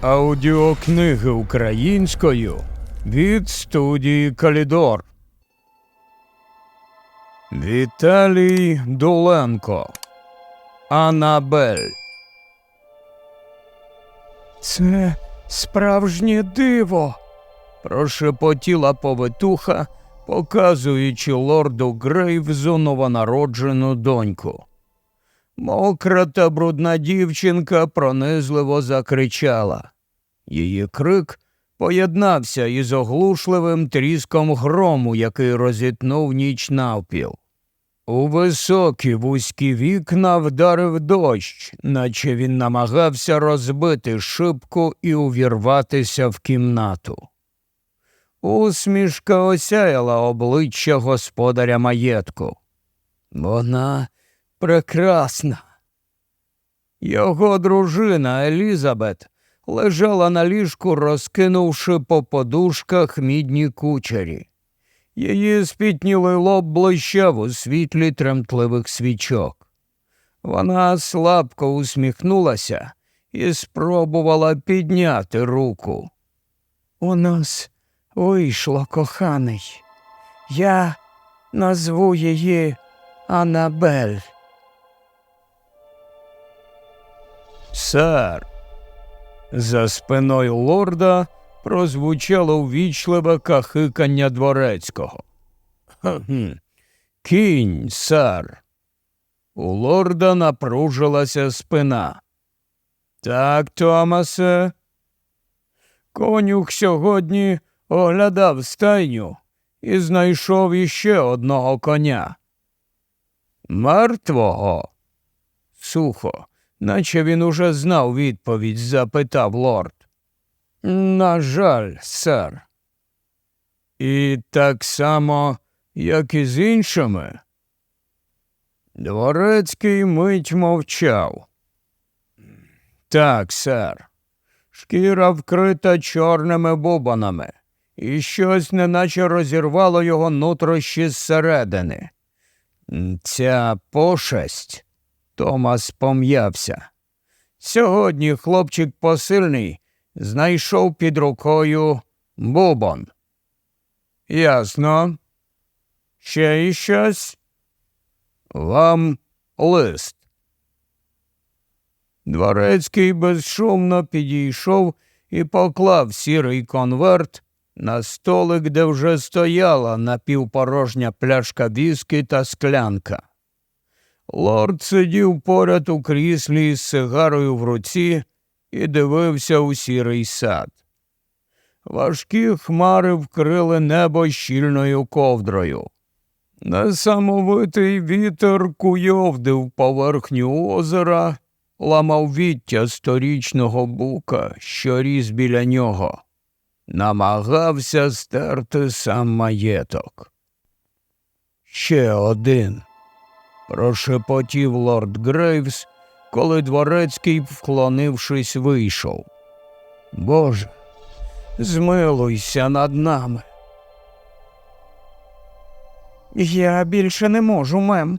Аудіокниги українською від студії Калідор. Віталій Дуленко. Анабель. Це справжнє диво. прошепотіла повитуха, показуючи лорду Грейвзу новонароджену доньку. Мокра та брудна дівчинка пронизливо закричала. Її крик поєднався із оглушливим тріском грому, який розітнув ніч навпіл. У високі вузькі вікна вдарив дощ, наче він намагався розбити шибку і увірватися в кімнату. Усмішка осяяла обличчя господаря маєтку. Вона прекрасна. Його дружина Елізабет лежала на ліжку, розкинувши по подушках мідні кучері. Її спітнілий лоб блищав у світлі тремтливих свічок. Вона слабко усміхнулася і спробувала підняти руку. У нас вийшло, коханий. Я назву її Анабель. Сер. За спиною лорда прозвучало ввічливе кахикання дворецького. «Хм, Кінь, сер. У лорда напружилася спина. Так, Томасе. Конюх сьогодні оглядав стайню і знайшов іще одного коня. Мертвого? Сухо, наче він уже знав відповідь, запитав лорд. На жаль, сер. І так само, як і з іншими. Дворецький мить мовчав. Так, сер. Шкіра вкрита чорними бубанами, і щось неначе розірвало його нутрощі зсередини. Ця пошесть. Томас пом'явся. Сьогодні хлопчик посильний знайшов під рукою бубон. Ясно. Ще й щось? Вам лист. Дворецький безшумно підійшов і поклав сірий конверт на столик, де вже стояла напівпорожня пляшка віскі та склянка. Лорд сидів поряд у кріслі з сигарою в руці і дивився у сірий сад. Важкі хмари вкрили небо щільною ковдрою. Несамовитий вітер куйовдив поверхню озера, ламав віття сторічного бука, що ріс біля нього намагався стерти сам маєток. Ще один. Прошепотів лорд Грейвс, коли дворецький, вклонившись, вийшов. Боже, змилуйся над нами. Я більше не можу, мем,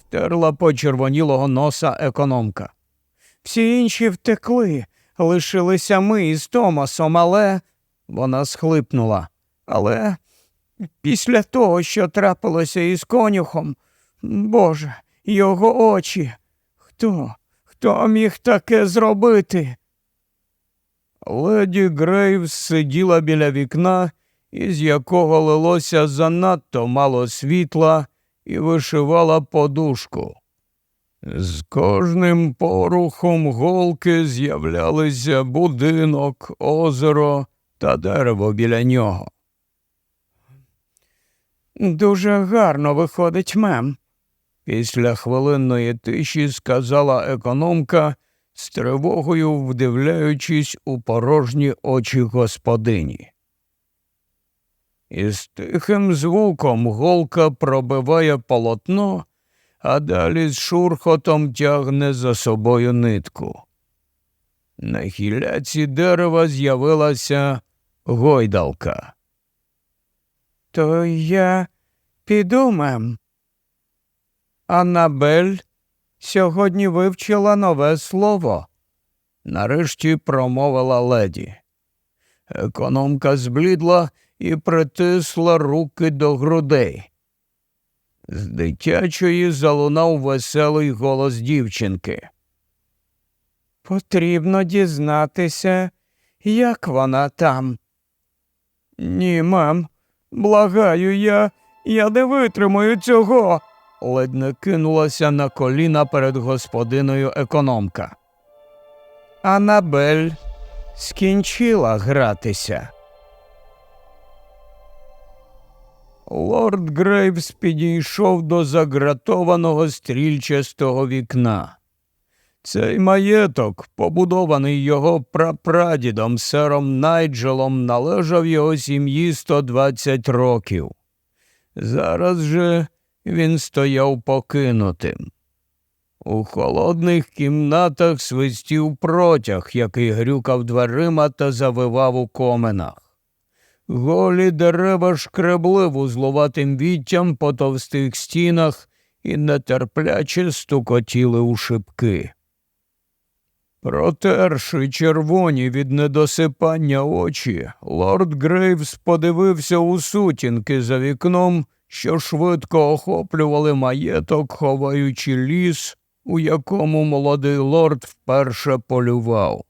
втерла почервонілого носа економка. Всі інші втекли, лишилися ми із Томасом, але вона схлипнула. Але після того, що трапилося із конюхом, Боже, його очі. Хто? Хто міг таке зробити? Леді Грейвс сиділа біля вікна, із якого лилося занадто мало світла, і вишивала подушку. З кожним порухом голки з'являлися будинок, озеро, та дерево біля нього. Дуже гарно виходить, мем. Після хвилинної тиші сказала економка, з тривогою вдивляючись у порожні очі господині. Із тихим звуком голка пробиває полотно, а далі з шурхотом тягне за собою нитку. На хіляці дерева з'явилася гойдалка. То я піду, мем. Аннабель сьогодні вивчила нове слово нарешті промовила леді. Економка зблідла і притисла руки до грудей. З дитячої залунав веселий голос дівчинки. Потрібно дізнатися, як вона там. Ні, мам, благаю я, я не витримаю цього. Ледь не кинулася на коліна перед господиною економка. Анабель скінчила гратися. Лорд Грейвс підійшов до загратованого стрільчастого вікна. Цей маєток, побудований його прапрадідом сером Найджелом, належав його сім'ї 120 років. Зараз же він стояв покинутим. У холодних кімнатах свистів протяг, який грюкав дверима та завивав у коменах. Голі дерева шкребли вузлуватим віттям по товстих стінах і нетерпляче стукотіли у шибки. Протерши червоні від недосипання очі, лорд Грейвс подивився у сутінки за вікном, що швидко охоплювали маєток, ховаючи ліс, у якому молодий лорд вперше полював.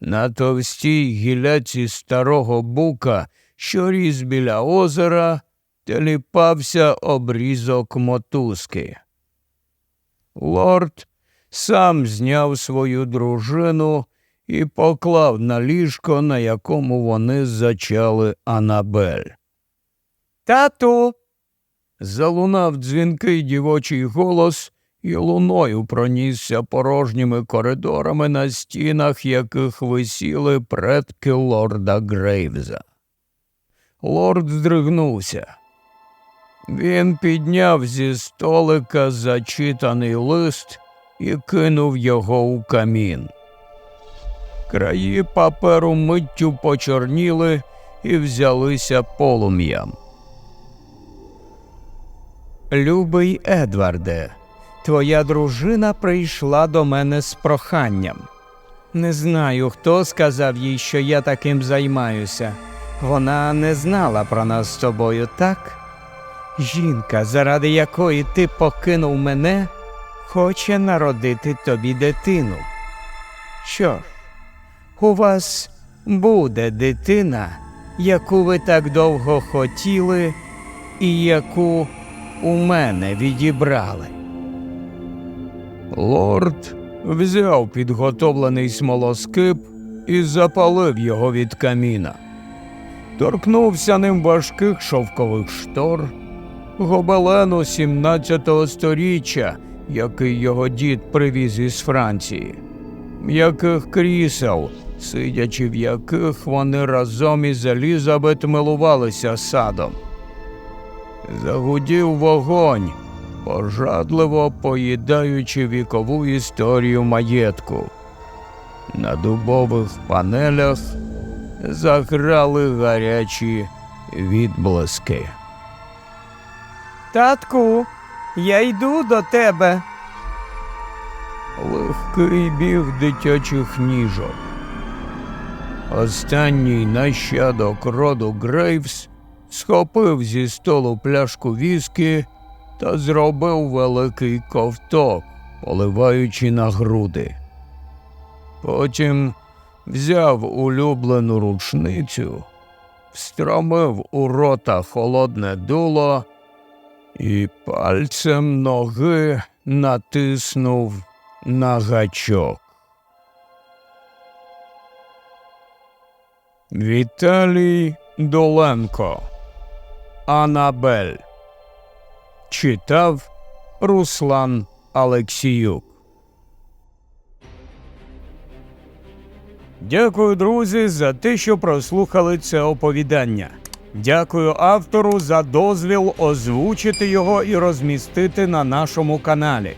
На товстій гіляці старого бука, що ріс біля озера, теліпався обрізок мотузки. Лорд сам зняв свою дружину і поклав на ліжко, на якому вони зачали Анабель. Тату. залунав дзвінкий дівочий голос і луною пронісся порожніми коридорами, на стінах яких висіли предки лорда Грейвза. Лорд здригнувся. Він підняв зі столика зачитаний лист і кинув його у камін. Краї паперу миттю почорніли і взялися полум'ям. Любий Едварде, твоя дружина прийшла до мене з проханням. Не знаю, хто сказав їй, що я таким займаюся. Вона не знала про нас з тобою, так? Жінка, заради якої ти покинув мене, хоче народити тобі дитину. Що ж, у вас буде дитина, яку ви так довго хотіли, і яку у мене відібрали. Лорд взяв підготовлений смолоскип і запалив його від каміна. Торкнувся ним важких шовкових штор, гобелену 17-го сторіччя, який його дід привіз із Франції, м'яких крісел, сидячи в яких вони разом із Елізабет милувалися садом. Загудів вогонь, пожадливо поїдаючи вікову історію маєтку. На дубових панелях заграли гарячі відблиски. Татку, я йду до тебе. Легкий біг дитячих ніжок. Останній нащадок роду Грейвс схопив зі столу пляшку віскі та зробив великий ковток, поливаючи на груди. Потім взяв улюблену рушницю, встромив у рота холодне дуло і пальцем ноги натиснув на гачок. Віталій Доленко Анабель Читав Руслан Алексіюк. Дякую, друзі, за те, що прослухали це оповідання. Дякую автору за дозвіл озвучити його і розмістити на нашому каналі.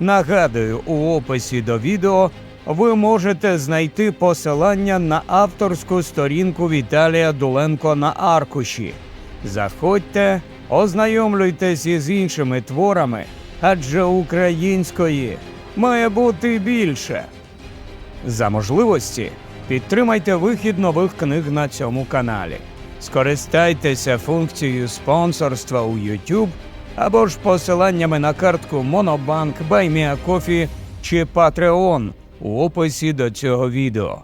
Нагадую, у описі до відео ви можете знайти посилання на авторську сторінку Віталія Дуленко на аркуші. Заходьте, ознайомлюйтесь із іншими творами, адже української має бути більше. За можливості підтримайте вихід нових книг на цьому каналі. Скористайтеся функцією спонсорства у YouTube або ж посиланнями на картку Monobank, BuyMeACoffee чи Patreon у описі до цього відео.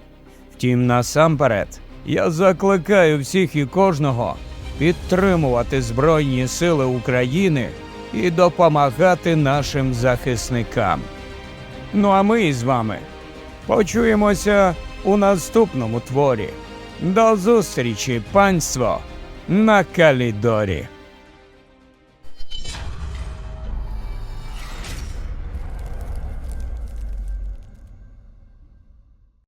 Втім, насамперед, я закликаю всіх і кожного підтримувати Збройні Сили України і допомагати нашим захисникам. Ну а ми з вами почуємося у наступному творі. До зустрічі, панство, на Калідорі.